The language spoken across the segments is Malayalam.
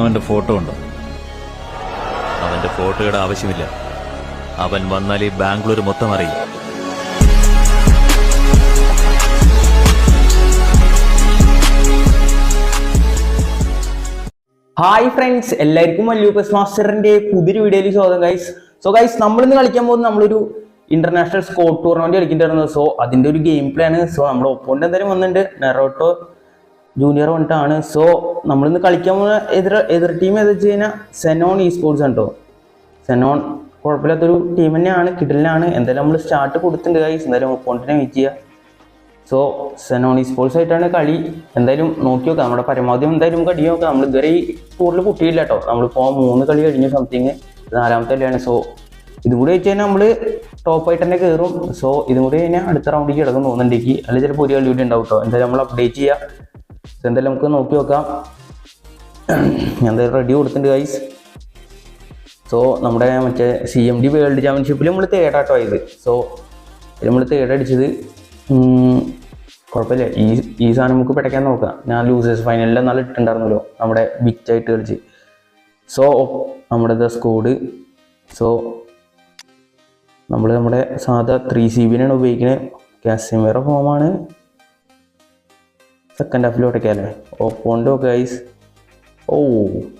അവന്റെ ഫോട്ടോ ഉണ്ടോ? അവന്റെ ഫോട്ടോയുടെ ആവശ്യമില്ല. അവൻ വന്നാൽ ഈ ബാംഗ്ലൂർ മൊത്തം അറിയും. ഹായ് ഫ്രണ്ട്സ് എല്ലാവർക്കും മല്ലൂക്കസ് മാസ്റ്ററിന്റെ പുതിയൊരു വീഡിയോയിൽ സ്വാഗതം ഗൈസ് സോ ഗൈസ് നമ്മൾ ഇന്ന് കളിക്കാൻ പോകുന്നത് നമ്മളൊരു ഇന്റർനാഷണൽ സ്കോർ ടൂർണമെന്റ് കളിക്കേണ്ടി വരുന്നത്. സോ അതിന്റെ ഒരു ഗെയിം പ്ലാൻ സോ നമ്മുടെ ഒപ്പോണ്ട് എന്തായാലും വന്നിട്ടുണ്ട്. നെറോട്ടോ ജൂനിയർ വന്നിട്ടാണ്. സോ നമ്മളിന്ന് കളിക്കാൻ പോകുന്ന എതിർ എതിർ ടീം ഏതാ വെച്ച് കഴിഞ്ഞാൽ സെനോൺ ഇ സ്പോർട്സ് കേട്ടോ സെനോൺ കുഴപ്പമില്ലാത്തൊരു ടീം തന്നെയാണ് കിടലിനാണ്. എന്തായാലും നമ്മൾ സ്റ്റാർട്ട് കൊടുത്തിട്ടുണ്ട് ഗൈസ് എന്തായാലും ഒപ്പോണ്ടിനെ വെയിറ്റ് ചെയ്യുക സോ സെനോൺ ഈ സ്പോർട്സ് ആയിട്ടാണ് കളി. എന്തായാലും നോക്കി നോക്കാം. നമ്മുടെ പരമാവധി എന്തായാലും കളി നോക്കാം. നമ്മൾ ഇതുവരെ ഈ ടൂറിൽ പൊട്ടിയില്ല കേട്ടോ നമ്മളിപ്പോൾ മൂന്ന് കളി കഴിഞ്ഞു സംതിങ് നാലാമത്തെ കളിയാണ്. സോ ഇതും കൂടി വെച്ച് കഴിഞ്ഞാൽ നമ്മൾ ടോപ്പായിട്ട് തന്നെ കയറും സോ ഇതും കൂടി കഴിഞ്ഞാൽ അടുത്ത റൗണ്ടിലേക്ക് കിടക്കും തോന്നുന്നുണ്ടെങ്കിൽ അല്ലെങ്കിൽ ചിലപ്പോൾ ഒരു കളി കൂടി ഉണ്ടാവും കേട്ടോ എന്തായാലും നമ്മൾ അപ്ഡേറ്റ് ചെയ്യാം. So എന്തായാലും നമുക്ക് നോക്കി നോക്കാം. ഞാൻ എന്തായാലും റെഡി കൊടുത്തിട്ടുണ്ട് ഗൈസ് സോ നമ്മുടെ മറ്റേ സി എം ഡി വേൾഡ് ചാമ്പ്യൻഷിപ്പിൽ നമ്മൾ തേർഡാട്ടോ ആയത് സോ നമ്മൾ തേർഡ് അടിച്ചത് കുഴപ്പമില്ല. ഈ ഈ സാധനം നമുക്ക് പിടയ്ക്കാൻ നോക്കാം. ഞാൻ ലൂസേഴ്സ് ഫൈനലിൽ നല്ല ഇട്ടുണ്ടായിരുന്നല്ലോ നമ്മുടെ ബിറ്റായിട്ട് കളിച്ച്. സോ നമ്മുടെ ദ സ്കോഡ് സോ നമ്മൾ നമ്മുടെ സാധാ ത്രീ സി ബിനാണ് ഉപയോഗിക്കുന്നത് കാസിമേറ ഫോമാണ് സെക്കൻഡ് ഹാഫിൽ അല്ലേ? ഓപ്പോണ്ടോ ഗൈസ് ഓ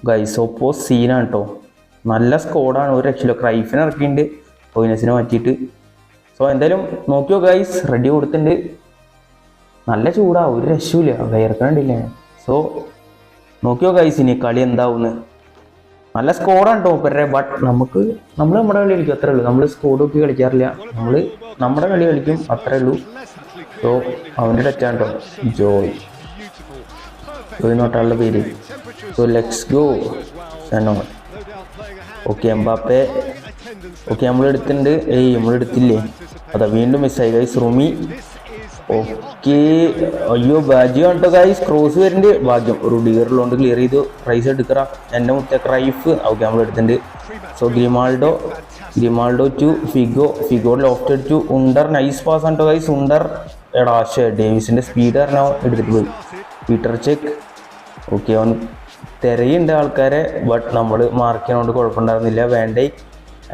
ഗൈസ് ഓപ്പോ സീനാണ് കേട്ടോ നല്ല സ്കോഡാണ് ഒരു രക്ഷയിലോ ക്രൈഫിന് ഇറക്കിയിട്ടുണ്ട്. ഒയിനസിനെ മാറ്റിയിട്ട്. സോ എന്തായാലും നോക്കിയോ ഗൈസ് റെഡി കൊടുത്തിട്ടുണ്ട്. നല്ല ചൂടാ. ഒരു രക്ഷയില്ല. വയർക്കണ്ടില്ല സോ നോക്കിയോ ഗൈസ് ഇനി കളി എന്താവുന്ന്? നല്ല സ്കോഡാണ് കേട്ടോ പേരെ ബട്ട് നമുക്ക് നമ്മൾ നമ്മുടെ കളി കളിക്കും അത്രേ ഉള്ളൂ. നമ്മൾ സ്കോഡ് നോക്കി കളിക്കാറില്ല. നമ്മൾ നമ്മുടെ കളി കളിക്കും. അത്രേ ഉള്ളൂ. സോ അവന്റെ ടച്ചാണ് കേട്ടോ ജോയ്. ജോയ് നോട്ടാളുടെ പേര്. സോ ലെറ്റ്സ് ഗോ എന്നോ ഓക്കെ എംബാപ്പെ. ഓക്കെ നമ്മൾ എടുത്തിട്ടുണ്ട്. ഏയ് നമ്മൾ എടുത്തില്ലേ? അതാ വീണ്ടും മിസ്സായി ഗൈസ് റൂമി. ഓക്കെ അയ്യോ ഭാഗ്യം കേട്ടോ ഗൈസ് ക്രോസ് വരുന്നുണ്ട്. ഭാഗ്യം. റുഡിഗറിലുണ്ട് ക്ലിയർ ചെയ്തു. പ്രൈസ് എടുക്കറ. എന്റെ മുത്ത ക്രൈഫ് ഓക്കെ നമ്മൾ എടുത്തിട്ടുണ്ട്. So Grimaldo Grimaldo to Figo Figo loft അടിച്ചു. ഉണ്ടർ നൈസ് പാസ് ആണ് കേട്ടോ ഗൈസ് ഉണ്ടർ എടാ ശേ ഡേവിസിന്റെ സ്പീഡ് കാരണം എടുത്തിട്ട് പോയി. പീറ്റർ ചെക്ക് ഓക്കെ അവൻ തിരയുണ്ട് ആൾക്കാരെ ബട്ട് നമ്മൾ മാർക്ക് ചെയ്യണോണ്ട് കുഴപ്പമുണ്ടായിരുന്നില്ല. വേണ്ടേ?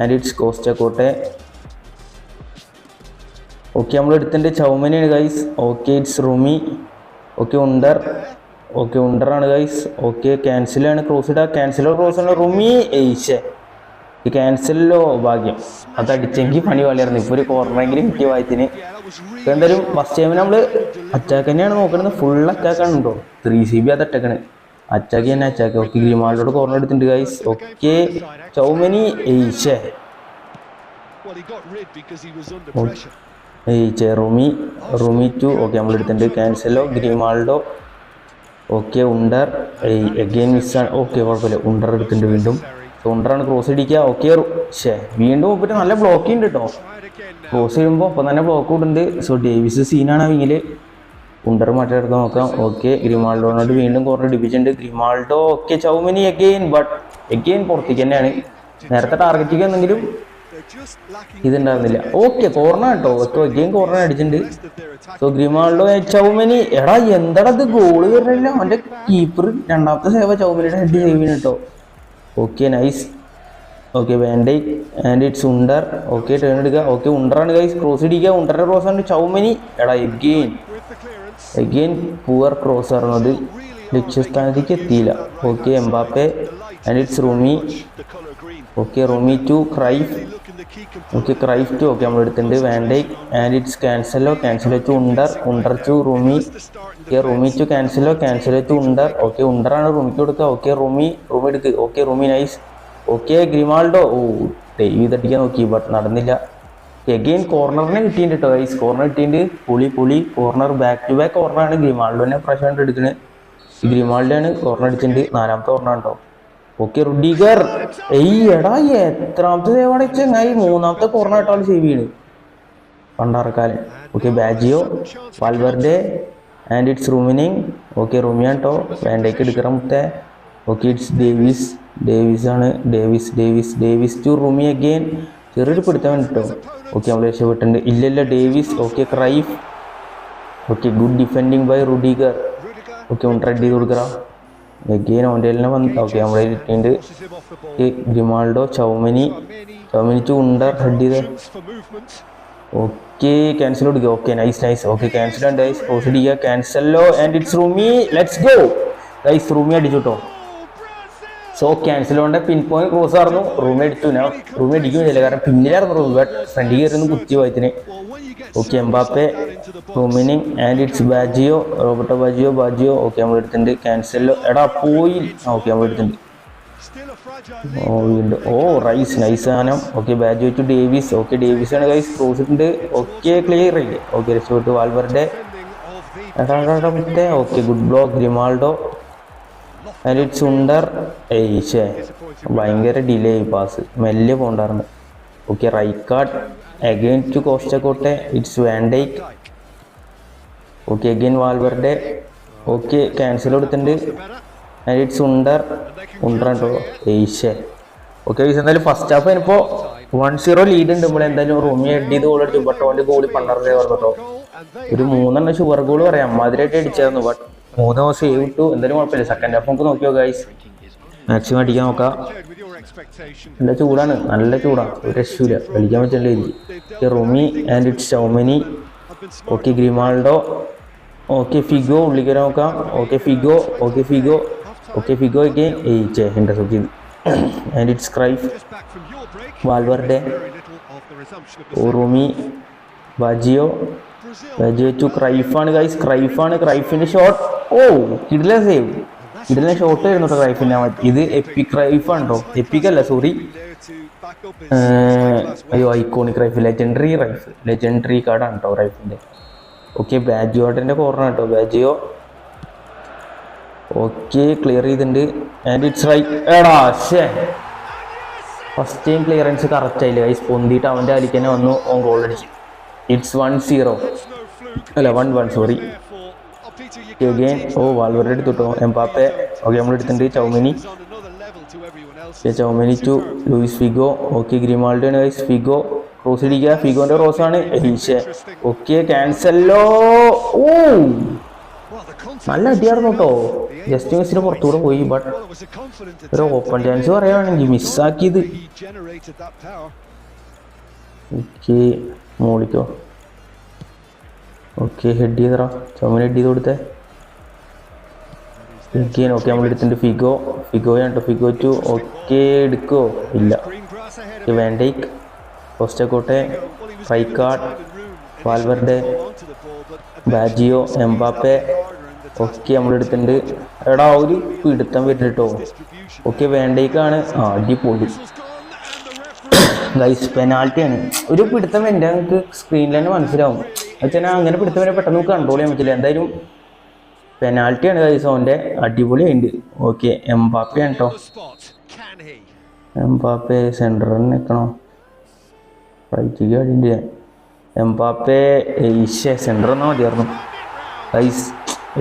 And it's cost Kote okay നമ്മൾ എടുത്തിട്ടുണ്ട് ചൗമനിയാണ് guys okay it's Rummi okay Under. Okay ഉണ്ടറാണ് guys okay ക്യാൻസലാണ് ക്രോസ് ഇടാ. ക്യാൻസലോ ക്രോസ് ആണ്. റൂമി ഏയ്ഷേ ഈ ക്യാൻസലിലോ ഭാഗ്യം. അത് അടിച്ചെങ്കിൽ പണി വളർന്നു ഇപ്പോൾ ഒരു കോർണറെങ്കിലും കിട്ടിയ വായത്തിന് ഇപ്പൊ എന്തായാലും ഫസ്റ്റ് ടൈമിൽ നമ്മൾ അറ്റാക്ക് തന്നെയാണ് നോക്കുന്നത് ഫുൾ അറ്റാക്കാണ് ഉണ്ടോ ത്രീ സി ബി അത് അറ്റാക്കാണ് അറ്റാക്ക് തന്നെ അറ്റാക്ക് ഓക്കെ ഗ്രിമാളിലോട് കോർണർ എടുത്തിട്ടുണ്ട് ഗൈസ് ഓക്കെ ചൗമനി pressure. ഏയ്ച്ചേ റൂമി റൂമി ടു ഓക്കെ നമ്മൾ എടുത്തിട്ടുണ്ട്. Cancelo Grimaldo okay Under again മിസ്സാണ് okay കുഴപ്പമില്ല. ഉണ്ടർ എടുത്തിട്ടുണ്ട് വീണ്ടും. സോ ഉണ്ടറാണ് ക്രോസ് ഇടിക്കുക. ഓക്കെ ഷേ വീണ്ടും ഒപ്പിട്ട് നല്ല ബ്ലോക്ക് ഉണ്ട് കേട്ടോ ക്രോസ് ചെയ്യുമ്പോൾ അപ്പം തന്നെ ബ്ലോക്ക് ഇടുന്നുണ്ട് സോ ഡേവിസ് സീനാണ് വിങ്ങിൽ ഉണ്ടർ മാറ്റിയെടുക്കാൻ നോക്കാം. ഓക്കെ ഗ്രിമാൾഡോനോട് വീണ്ടും കുറേ ഉണ്ട് Grimaldo okay Tchouameni again but again പുറത്തേക്ക് തന്നെയാണ്. നേരത്തെ ടാർഗറ്റിക്ക് എന്തെങ്കിലും ഇതുണ്ടായിരുന്നില്ല. ഓക്കെ കോർണ കേട്ടോ ഓക്കെ എഗെയിൻ കോർണ അടിച്ചിട്ടുണ്ട്. So Grimaldo Tchouameni. എടാ എന്താടാ ഇത്? ഗോൾ കയറില്ല അവന്റെ കീപ്പർ രണ്ടാമത്തെ സേവ ചൗമനിയുടെ ഹെഡ് ചെയ്യുന്നു കേട്ടോ ഓക്കെ നൈസ് ഓക്കെ വേണ്ടേ and it's Under okay turn എടുക്കുക. ഓക്കെ ഉണ്ടറാണ് ഗൈസ് ക്രോസ് ഇടിക്കുക. ഉണ്ടറിന്റെ ക്രോസ് ആണ്. ചൗമനി എടാ എഗെയിൻ എഗെയിൻ പൂവർ ക്രോസ് പറഞ്ഞത് ലക്ഷ്യസ്ഥാനത്തേക്ക് എത്തിയില്ല. Okay Mbappe and it's Rummi. Okay Rummi to Cruyff. Okay Cruyff to okay നമ്മൾ എടുത്തിട്ടുണ്ട് വേണ്ടേ and it's Cancelo Cancelo to Under Under to Rummi okay Rummi to Cancelo Cancelo to Under okay ഉണ്ടറാണ് റൂമിക്ക് കൊടുക്കുക. ഓക്കെ റൂമി റൂമി എടുക്കുക okay Rummi nice okay Grimaldo ഓ ഡേവി തട്ടിക്കാൻ നോക്കി. ബട്ട് നടന്നില്ല. എഗെയിൻ കോർണറിനെ കിട്ടിയിട്ടുണ്ട് കേട്ടോ ഗൈസ് കോർണർ കിട്ടിയിട്ടുണ്ട്. പുളി പുളി. കോർണർ ബാക്ക് ടു ബാക്ക് കോർണറാണ് ഗ്രിമാൾഡോനെ പ്രശ്നമായിട്ട് എടുക്കുന്നത് ഗ്രിമാൾഡോയാണ് കോർണർ അടിച്ചിട്ടുണ്ട്. നാലാമത്തെ കോർണർ കേട്ടോ ഓക്കെ റുഡിഗർ ഏയ് എടാ എത്രാമത്തെ സേവാണ് ചെങ്ങായി? മൂന്നാമത്തെ കോർണർ ആയിട്ടാണ് സേവ് ചെയ്യണ്. പണ്ടാറക്കാലൻ okay Baggio Valverde and it's Rummenigge okay റൂമിയാട്ടോ വേണ്ടേക്ക് എടുക്കറ മുത്തേ. ഓക്കെ ഇറ്റ്സ് ഡേവിസ് ഡേവിസ് ആണ് Davies Davies Davies to Rummi again ചെറിയൊരു പിടുത്തം കേട്ടോ ഓക്കെ നമ്മൾ രക്ഷപ്പെട്ടിട്ടുണ്ട്. ഇല്ല ഇല്ല Davies okay Cruyff okay good defending by Rudiger okay ഒന്ന് റെഡ് ചെയ്ത് കൊടുക്കറ എഗെയിൻ ഓന്റെ വന്ന് ഓക്കെ നമ്മുടെ ball. ഗ്രിമാൾഡോ ചൗമനി Many ഉണ്ട ഹെഡ് ചെയ്ത്. ഓക്കെ ക്യാൻസൽ കൊടുക്കുക okay nice nice okay Cancelo ഉണ്ട് ഗൈസ് പോസ്റ്റ് ചെയ്യുക. Cancelo and it's Rummi let's go guys Rummi അടിച്ചു കേട്ടോ. സോ ക്യാൻസൽ കൊണ്ട് പിൻ പോയിന്റ് ക്രോസ് ആയിരുന്നു. റൂം അടിച്ചു ഞാൻ റൂമി അടിക്കുന്നില്ല കാരണം പിന്നിലായിരുന്നു റൂം ബട്ട് ഫ്രണ്ടിൽ കയറുന്നു കുത്തി പോയതിന്. ഓക്കെ എംബാപ്പെ റൂമിന് and it's Baggio Roberto Baggio Baggio okay നമ്മൾ എടുത്തിട്ടുണ്ട്. ക്യാൻസലോ എടാ പോയി. ഓക്കെ നമ്മൾ എടുത്തിട്ടുണ്ട്. ഓ റൈസ്. നൈസ് സാധനം. Okay Baggio to Davies okay Davies ആണ് ഗൈസ് ക്രോസ് ഇട്ടുണ്ട്. ഓക്കെ ക്ലിയർ ഇല്ലേ ഓക്കെ രക്ഷപ്പെട്ടു. വാൽവറുടെ okay good block Grimaldo and ചുണ്ടർ Under ഏയ് ഷേ ഭയങ്കര ഡിലേ ആയി പാസ് മെല്ലെ പോണ്ടായിരുന്നു okay Rijkaard again to Costacurta it's Van Dijk okay again വാൽവറുടെ okay Cancelo കൊടുത്തിട്ടുണ്ട്. ആൻഡ് ഇറ്റ്സ് ഉണ്ടർ കേട്ടോ ഏയ്ഷേ ഓക്കെ എന്തായാലും ഫസ്റ്റ് ഹാഫ് ഇപ്പോൾ വൺ സീറോ ലീഡ് ഉണ്ട് നമ്മൾ എന്തായാലും റൂമി ഹെഡ് ചെയ്ത് ഗോൾ ബട്ട് ഓന്റെ ഗോളി പണ്ടറേ they ഒരു മൂന്നെണ്ണം ഷുഗർ ഗോൾ പറയാം. മാതിരിയായിട്ട് അടിച്ചായിരുന്നു ബട്ട് മൂന്ന് സേവ് ഇട്ടു. എന്തായാലും കുഴപ്പമില്ല. സെക്കൻഡ് ഹാഫ് നമുക്ക് നോക്കിയോ ഗൈസ് മാക്സിമം അടിക്കാൻ നോക്കാം. നല്ല ചൂടാണ്. നല്ല ചൂടാണ് ഒരു രക്ഷയില്ല. കളിക്കാൻ പറ്റില്ല എനിക്ക് Rummi and it's Tchouameni. Okay Grimaldo. Okay Figo. വരാൻ നോക്കാം. Okay Figo. Okay Figo. Okay Figo okay ഏയ് ചേ എന്റെ ചെയ്തു and it's Cruyff Valverde oh റൊമി. Baggio. To ക്രൈഫാണ് ഗൈസ് ക്രൈഫാണ് ക്രൈഫിന്റെ ഷോട്ട് ഓ കിടില സേവ് കിടില ഷോട്ട് ആയിരുന്നു ക്രൈഫിന്റെ ഇത് എപ്പി ക്രൈഫാണ് കേട്ടോ എപ്പിക് അല്ല സോറി അയ്യോ iconic Raif legendary Raif legendary കാർഡാണ് കേട്ടോ റൈഫിന്റെ ഓക്കെ ബാജിയോട്ടിന്റെ കോർണർ കേട്ടോ ബാജിയോ ഓക്കെ ക്ലിയർ ചെയ്തിട്ടുണ്ട്. ആൻഡ് ഇറ്റ്സ് റൈറ്റ് ഷേ ഫസ്റ്റ് ടൈം ക്ലിയറൻസ് കറക്റ്റ് ആയില്ല ഗൈസ് പൊന്തിയിട്ട് അവന്റെ അലിക്കന്നെ വന്നു. ഓൺ ഗോൾ അടിച്ചു. It's one zero. അല്ല one one sorry oh, again ഓ വാൽവറുടെ എടുത്തിട്ടോ എംപാപ്പെ ഓക്കെ നമ്മൾ എടുത്തിട്ടുണ്ട് Chouameni. Chouameni to Luis Figo. Okay Grimaldo guys Figo cross ഇടിക്കുക. ഫിഗോന്റെ ക്രോസ് ആണ്. ഈശെ ഓക്കെ ക്യാൻസല്ലോ ഓ നല്ല അടിയായിരുന്നു കേട്ടോ ജസ്റ്റ് മിസ്സിന് പുറത്തുകൂടെ പോയി ബട്ട് ഒരു ഓപ്പൺ ചാൻസ് പറയുകയാണെങ്കിൽ മിസ്സാക്കിയത്. ഓക്കെ. മോളിക്കോ ഓക്കെ ഹെഡ് ചെയ്തറ ചുമന ഹെഡ് ചെയ്ത് കൊടുത്തേ. ഓക്കെ ഓക്കെ നമ്മൾ എടുത്തിട്ടുണ്ട് ഫിഗോ ഫിഗോ കേട്ടോ ഫിഗോ ടു ഓക്കെ എടുക്കോ? ഇല്ല. വേണ്ടേക്ക് grass ahead Valverde Baggio Mbappe okay നമ്മൾ എടുത്തിട്ടുണ്ട്. എടാ ഒരു പിടുത്തം വരുന്നുട്ടോ. ഓക്കെ വേണ്ടേക്കാണ് ആ അടിപൊളി. ഗൈസ് പെനാൽറ്റിയാണ് ഒരു പിടുത്തം എന്റെ നമുക്ക് സ്ക്രീനിൽ തന്നെ മനസ്സിലാവും. വെച്ചാൽ അങ്ങനെ പിടുത്തം വരെ പെട്ടെന്ന് നമുക്ക് കൺട്രോൾ ചെയ്യാൻ പറ്റില്ല. എന്തായാലും പെനാൽറ്റിയാണ് ഗൈസ് ഓന്റെ അടിപൊളിയുണ്ട് ഓക്കെ എംബാപ്പയാണ് കേട്ടോ? എംബാപ്പെ സെന്ററിൽ നിൽക്കണോ റൈറ്റിക്ക് അടിയുണ്ട് എം എംബാപ്പെ ഈശേ സെന്റർ എന്നാൽ മതിയായിരുന്നു. ഗൈസ്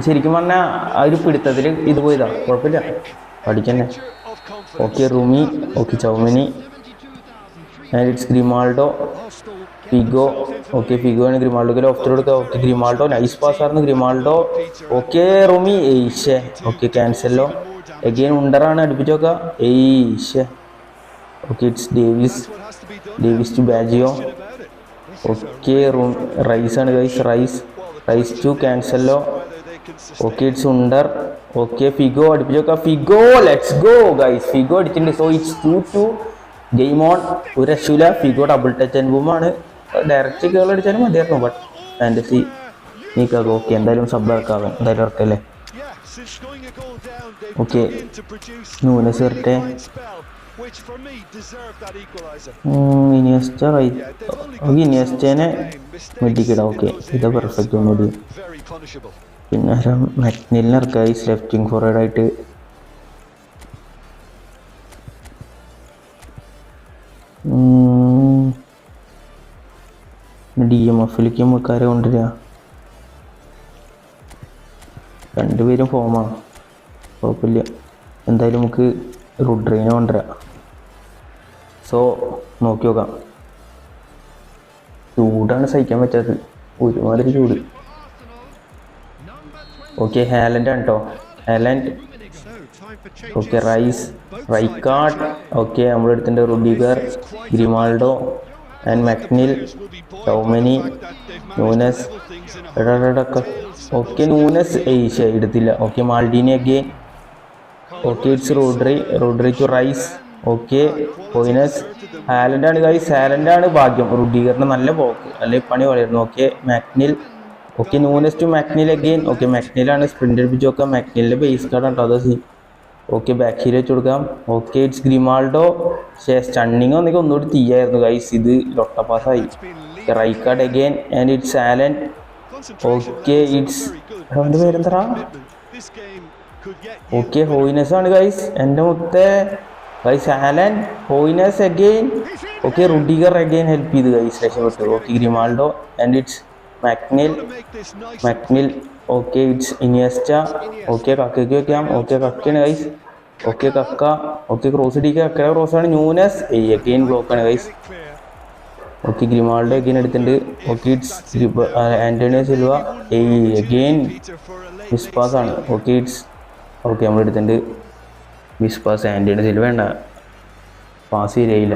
ശരിക്കും പറഞ്ഞാൽ ആ ഒരു പിടുത്തത്തിൽ ഇത് പോയതാണ് കുഴപ്പമില്ല. പഠിക്കന്നെ. Okay Rummi okay Tchouameni. And it's Grimaldo. Figo okay Figo ആണ് ഗ്രിമാൾഡോക്ക് ഓഫ് കൊടുക്കുക ഓക്കെ ഗ്രിമാൾഡോ നൈസ് പാസ് ആയിരുന്നു ഗ്രിമാൾഡോ ഓക്കെ റൂമി ഏയ്ഷേ ഓക്കെ ക്യാൻസലോ എഗെയിൻ ഉണ്ടറാണ് അടുപ്പിച്ച് നോക്കുക ഏയ്ഷേ okay it's Davies Davies to Baggio? Okay room Rice ആണ് guys Rice Rice to Cancelo okay it's Under okay Figo അടുപ്പിച്ച് നോക്കാം Figo let's go guys Figo അടിച്ചിട്ടുണ്ട്. So it's two two game on ഒരു രക്ഷയില്ല. ഫിഗോ ഡബിൾ ടച്ച് അനുഭവമാണ് ഡയറക്റ്റ് കേൾ അടിച്ചാലും മതിയായിരുന്നു ബട്ട് ഫാന്റസി നീക്കാക്കും ഓക്കെ എന്തായാലും സബ് ഇറക്കാവും എന്തായാലും ഇറക്കല്ലേ ഓക്കെ നൂനസ് വരട്ടെ. ഓക്കെ ഇത് പെർഫെക്റ്റ് punishable. പിന്നെ മെറ്റ്നിലിന് ഇറക്കുക. ഈ ലെഫ്റ്റിംഗ് ഫോർവേഡ് ആയിട്ട് ഡി എം എഫിലേക്ക് നമ്മൾക്കാരെ കൊണ്ടുവരിക. രണ്ടുപേരും ഫോമാണ് കുഴപ്പമില്ല. എന്തായാലും നമുക്ക് റുഡ്രീനെ കൊണ്ടുവരാം. സോ നോക്കി നോക്കാം. ചൂടാണ് സഹിക്കാൻ പറ്റാത്തത്. ഒരുമാതിരി ചൂട്. ഓക്കെ ഹാലൻഡ് ആണ് കേട്ടോ Haaland okay Rice Rijkaard okay നമ്മളെടുത്തിട്ടുണ്ട് Rudiger Grimaldo and McNeil ടോമനി നൂനസ് ഓക്കെ നൂനസ് ഏഷ്യ എടുത്തില്ല. Okay Maldini okay okay it's Rodri Rodri to Rice okay പോയിനസ് ഹാലൻഡാണ് ഗൈസ് ഹാലൻഡ് ആണ് ഭാഗ്യം. റുഡിഗറിന് നല്ല പോക്ക് അല്ലെ പണി വളരുന്നു. Okay McNeil okay Nunez to McNeil again okay മാക്നിലാണ് sprint എടുപ്പിച്ച് നോക്കാം മാക്നിലിന്റെ ബേസ് കാർഡാണ് കേട്ടോ അത് ഓക്കെ ബാക്ക് ഹീൽ വെച്ച് കൊടുക്കാം. ഓക്കെ ഇറ്റ്സ് ഗ്രിമാൾഡോ പക്ഷേ സ്റ്റണ്ണിങ് ഒന്നെങ്കിൽ ഒന്നുകൂടി തീയായിരുന്നു ഗൈസ് ഇത് ലൊട്ട പാസ്സായി right card again and it's Allen okay it's അവന്റെ പേരെന്തറാ ഓക്കെ ഹോയിനസ് ആണ് ഗൈസ് എന്റെ മുത്തേ. Guys Allen Hoeness again okay Rudiger again help ചെയ്ത് ഗൈസ് രക്ഷപ്പെട്ടു. Okay Grimaldo and it's McNeil. McNeil okay it's Iniesta okay കക്കയ്ക്ക് വെക്കാം okay കക്കയാണ് guys okay Kaka okay cross ഇടിക്കുക കക്കയുടെ ക്രോസാണ് ന്യൂനസ് ഏയ് again block guys okay Grimaldo again എടുത്തിട്ടുണ്ട് ഓക്കെ ഇറ്റ്സ് ആന്റണിയോ സിൽവ ഏയ് അഗെയിൻ. വിസ്പാസ് ആണ് ഓക്കെ ഇറ്റ്സ് ഓക്കെ നമ്മൾ എടുത്തിട്ടുണ്ട് വിസ്പാസ് ആന്റിയുടെ സിൽവ വേണ്ട പാസ് ചെയ്യില്ല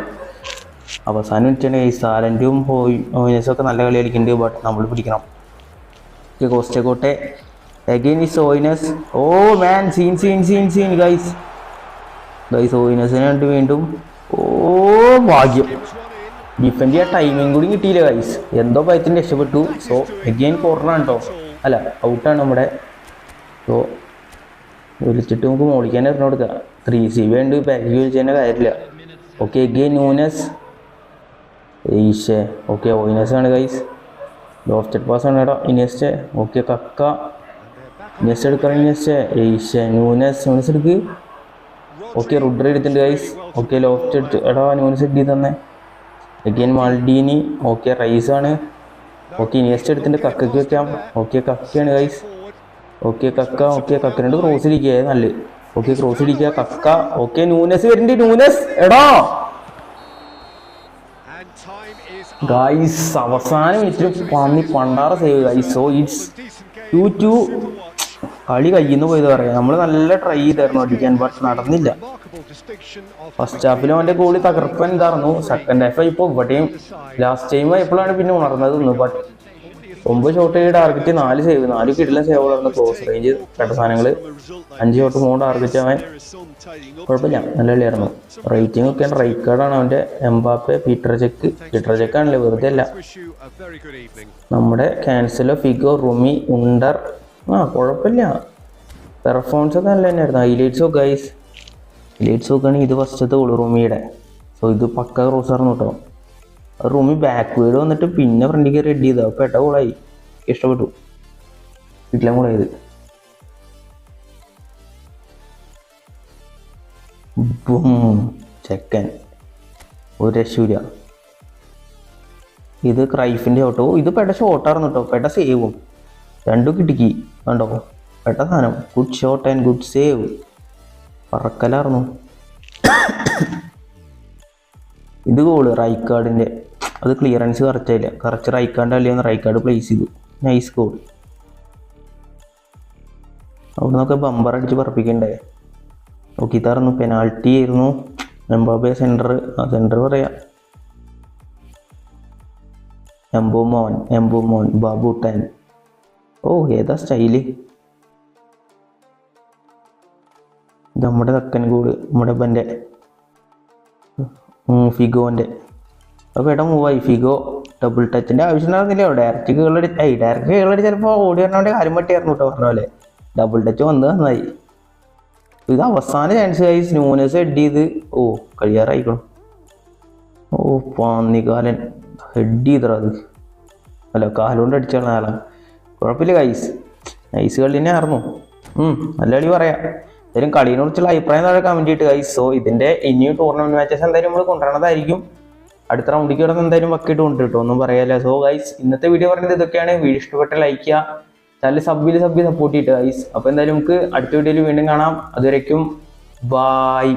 അവസാനം വെച്ചാണ് ഗൈസ് സാലന്റും ഹോയ് ഹോയിനസും ഒക്കെ നല്ല കളി കളിക്കുന്നുണ്ട് ബട്ട് നമ്മൾ പിടിക്കണം കോസ്റ്റക്കോട്ടെ again is ഓയിനസ് oh man scene scene scene scene guys guys ഓയിനസിനെ കണ്ട് വീണ്ടും. ഓ ഭാഗ്യം. ഡിഫെൻഡ് ചെയ്യാൻ ടൈമിങ് കൂടി കിട്ടിയില്ല ഗൈസ് എന്തോ ഭയത്തിന് രക്ഷപ്പെട്ടു. സോ അഗെയിൻ കോർണറാണ് കേട്ടോ അല്ല ഔട്ടാണ് നമ്മുടെ. സോ വിളിച്ചിട്ട് നമുക്ക് മോളിക്കാൻ എറിഞ്ഞു കൊടുക്കാം. ത്രീ സി ബി ഉണ്ട്. ബാക്ക് വിളിച്ചതിന്റെ കാര്യമില്ല. ഓക്കെ അഗെയിൻ ന്യൂനസ് ഈശേ ഓക്കെ ഓയിനസ് ആണ് ഗൈസ് ലോഫ്റ്റഡ് പാസ് ആണ് എടാ ഇനിയസ്റ്റ് ഓക്കെ കക്ക ഇനിയസ്റ്റ് എടുക്കണം ഇനിയസ്റ്റ് ഈശേ ന്യൂനസ് ന്യൂനസ് എടുക്ക്. ഓക്കെ റുഡ്രി എടുത്തിട്ടുണ്ട് ഗൈസ് ഓക്കെ ലോഫ്റ്റ് എടുത്ത്. എടാ ന്യൂനസ് എടുത്തി തന്നെ. അഗൈൻ മാൾഡീനി ഓക്കെ ആണ്. ഓക്കെ ഇനിയസ്റ്റ് എടുത്തിട്ടുണ്ട് കക്കയ്ക്ക് വെക്കാം. ഓക്കെ കക്കയാണ് ഗൈസ് ഓക്കെ കക്ക. ഓക്കെ രണ്ട് ക്രോസ് ഇരിക്കുക നല്ല ഓക്കെ ക്രോസ് ഇരിക്കുക കക്ക. ഓക്കെ ന്യൂനസ് വരുന്നുണ്ട് ന്യൂനസ്. എടാ! ഗൈസ് അവസാന മിനിറ്റിൽ പന്നി പണ്ടാറ save guys so it's. Two two കളി കയ്യിൽ പോയത് പറയാം. നമ്മൾ നല്ല ട്രൈ ചെയ്തായിരുന്നു അടിക്കാൻ ബട്ട് നടന്നില്ല. ഫസ്റ്റ് ഹാഫിലും അവന്റെ ഗോളി തകർപ്പൻ ഇതായിരുന്നു സെക്കൻഡ് ഹാഫ് ഇപ്പോൾ ഇവിടെയും ലാസ്റ്റ് ടൈം ആയപ്പോഴാണ് പിന്നെ ഉണർന്നത്. ബട്ട് ഒമ്പത് ഷോട്ട് ടാർഗറ്റ് നാല് സേവ് നാല് സേവ് സേവുകളായിരുന്നു ക്ലോസ് റേഞ്ച് കേട്ട സാധനങ്ങൾ അഞ്ച് ഷോട്ട് മൂന്ന് ടാർഗറ്റ് അവൻ. കുഴപ്പമില്ല. നല്ല കളിയായിരുന്നു. റേറ്റിംഗ് ഒക്കെ റൈറ്റ് കാർഡാണ് അവന്റെ. Mbappe Peter Cech Peter Cech ആണല്ലേ? വെറുതെ അല്ല. നമ്മുടെ ക്യാൻസലോ ഫിഗോ റുമി ഉണ്ടർ. ആ കുഴപ്പമില്ല. പെർഫോമൻസ് ഒക്കെ നല്ല തന്നെയായിരുന്നു. ഹൈലൈറ്റ്സോ ഗൈസ് ഹൈലൈറ്റ്സ് നോക്കുകയാണെങ്കിൽ ഇത് ഫസ്റ്റത്തെ ഉള്ളു റുമിയുടെ. സോ ഇത് പക്ക ക്രോസ് ആയിരുന്നു കേട്ടോ. അത് റുമി ബാക്ക് വീട് വന്നിട്ട് പിന്നെ ഫ്രണ്ടിലേക്ക് റെഡി ചെയ്താൽ അപ്പോൾ എട്ട ഗോളായി ഇഷ്ടപ്പെട്ടു. വീട്ടിലെ കോളായത് ചെക്കൻ. ഒരു രക്ഷയില്ല ഇത് ക്രൈഫിന്റെ ഓട്ടോ ഇത് പെട്ട ഷോട്ടായിരുന്നു കേട്ടോ. പെട്ട സേവും രണ്ടും കിട്ടിക്കി. കണ്ടോ? പെട്ട സാധനം. Good shot and good save പറക്കലായിരുന്നു ഇത് ഗോൾ റൈക്കാർഡിന്റെ അത് ക്ലിയറൻസ് കറക്റ്റായില്ല കറക്റ്റ് റൈക്കാർഡ് അല്ലെന്ന് റൈക്കാർഡ് പ്ലേസ് ചെയ്തു. നൈസ് ഗോൾ അവിടെ നിന്നൊക്കെ ബമ്പർ അടിച്ച് പറപ്പിക്കണ്ടേ? ഓക്കെ തറന്നു പെനാൾട്ടി ആയിരുന്നു. എംബാബെ സെന്റർ ആ സെന്റർ പറയാം. എംബോ മോൻ എംബോ മോൻ ബാബു ടാൻ ഓ ഏതാ സ്റ്റൈൽ നമ്മുടെ തക്കൻ കൂട് നമ്മുടെ ഫിഗോന്റെ. അപ്പോൾ മൂവായി ഫിഗോ ഡബിൾ ടച്ചിന്റെ ആവശ്യം ഉണ്ടായിരുന്നില്ല ഡയറക്റ്റ് കേളടി ഐ ഡയറക്റ്റ് കേളടി ചിലപ്പോൾ ഓടി വരണോണ്ട് കാര്യം പറ്റിയായിരുന്നു കേട്ടോ പറഞ്ഞ പോലെ. ഡബിൾ ടച്ച് വന്ന് നന്നായി. ഇത് അവസാന ചാൻസ് ആയി സ്നൂനസ് ഹെഡ് ചെയ്ത്. ഓ കഴിയാറായിക്കണം. ഓ പാന്നിക്കാലൻ ഹെഡ് ചെയ്തറ അത്. അല്ല കാലുകൊണ്ട് അടിച്ചാണ് ആളാണ് കുഴപ്പമില്ല കൈസ് നൈസ് കളി തന്നെ ആയിരുന്നു. നല്ല കളി പറയാം. എന്തായാലും കളീനെ കുറിച്ചുള്ള അഭിപ്രായം താഴെ കമന്റ് ചെയ്തിട്ട് സോ ഇതിന്റെ ഇനിയും ടൂർണമെന്റ് മാച്ചസ് എന്തായാലും നമ്മൾ കൊണ്ടുവരണതായിരിക്കും. അടുത്ത റൗണ്ടിൽ കിടന്ന് എന്തായാലും വക്കിട്ട് കൊണ്ട് കിട്ടും ഒന്നും പറയാല്ല സോ ഗൈസ് ഇന്നത്തെ വീഡിയോ പറയുന്നത് ഇതൊക്കെയാണ്. വീഡിയോ ഇഷ്ടപ്പെട്ട ലൈക്ക് ചെയ്യുക. ചാനൽ സബ്ബിൽ സബ്ബിൽ സപ്പോർട്ട് ചെയ്തിട്ട് ഗൈസ് അപ്പോൾ എന്തായാലും നമുക്ക് അടുത്ത വീഡിയോയിൽ വീണ്ടും കാണാം. അതുവരയ്ക്കും ബായ്